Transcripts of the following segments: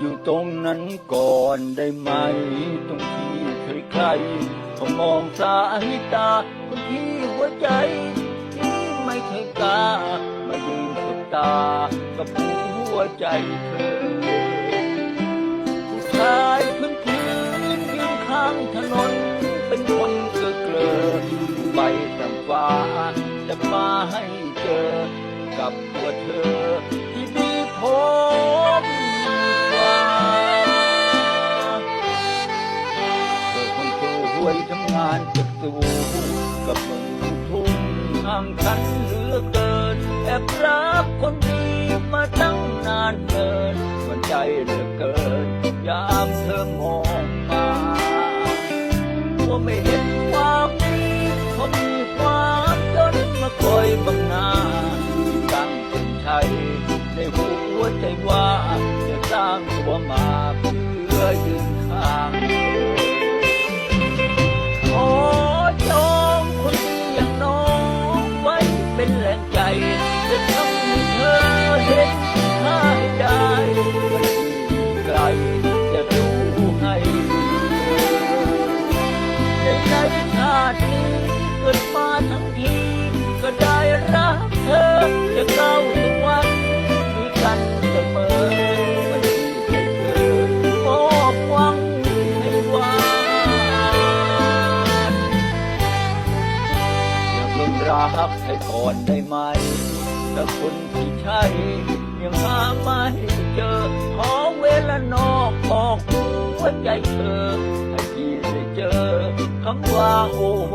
อยู่ตรงนั้นก่อนได้ไหม ตรงที่เคยใครเขามองสายตาคนที่หัวใจ ที่ไม่เคยกล้ามายืนสบตา กับหัวใจเธอผู้ชายพื้นพื้นยืนข้างถนน เป็นคนเกลือเกลือใบสัมฟ้าจะมาให้เจอ กับตัวเธอที่มีผมานจะสู้กับมึงทุ่งห่างกันเหลือเกินแอบรักคนดีมาตั้งนานเกิน มันใจเหลือเกิน ยามเธอมองมาว่าไม่เห็นความดีเขามีความจนมาคอยบังหน้าที่ตั้งเป็นชัยในหัวใจว่าจะสร้างตัวมาเพื่อยืน ให้ก่อนได้ไหมแต่คนที่ใช่ยังหาไม่เจอ ขอเวลานอกบอกหัวใจเธอให้พี่ได้เจอคำว่าโอ้โห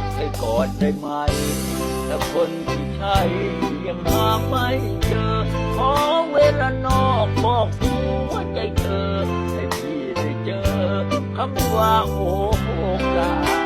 กให้ก่อนได้ไหมแต่คนที่ใช่ยังหาไม่เจอ ขอเวลานอกบอกหัวใจเธอให้พี่ได้เจอคำว่าโอกาสไม่รอไม่